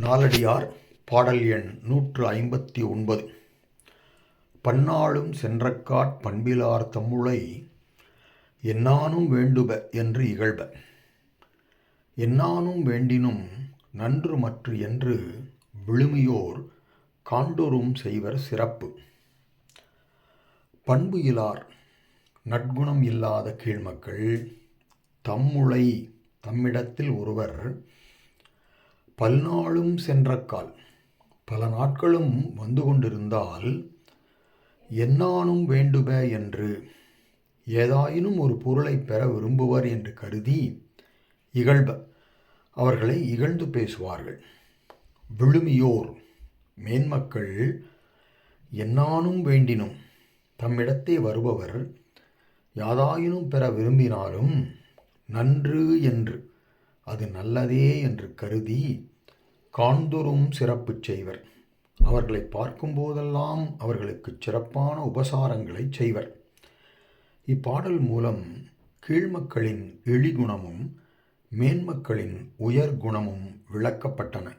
நாலடியார் பாடல் எண் நூற்று ஐம்பத்தி ஒன்பது. பன்னாளும் சென்றக்காட் பண்பிலார் தம்முளை என்னானும் வேண்டுப என்று இகழ்ப. என்னானும் வேண்டினும் நன்று மற்று என்று விழுமியோர் காண்டோரும் செய்வர் சிறப்பு. பண்பு இலார் நற்குணம் இல்லாத கீழ்மக்கள் தம்முளை தம்மிடத்தில் ஒருவர் பல்நாளும் சென்றக்கால் பல நாட்களும் வந்து கொண்டிருந்தால் என்னானும் வேண்டுப என்று ஏதாயினும் ஒரு பொருளை பெற விரும்புவர் என்று கருதி இகழ்ப அவர்களை இகழ்ந்து பேசுவார்கள். விழுமியோர் மேன்மக்கள் என்னானும் வேண்டினும் தம்மிடத்தே வருபவர் யாதாயினும் பெற விரும்பினாலும் நன்று என்று அது நல்லதே என்று கருதி காண்தொறும் சிறப்பு செய்வர். அவர்களை பார்க்கும்போதெல்லாம் அவர்களுக்கு சிறப்பான உபசாரங்களை செய்வர். இப்பாடல் மூலம் கீழ்மக்களின் இழிகுணமும் மேன்மக்களின் உயர்குணமும் விளக்கப்பட்டன.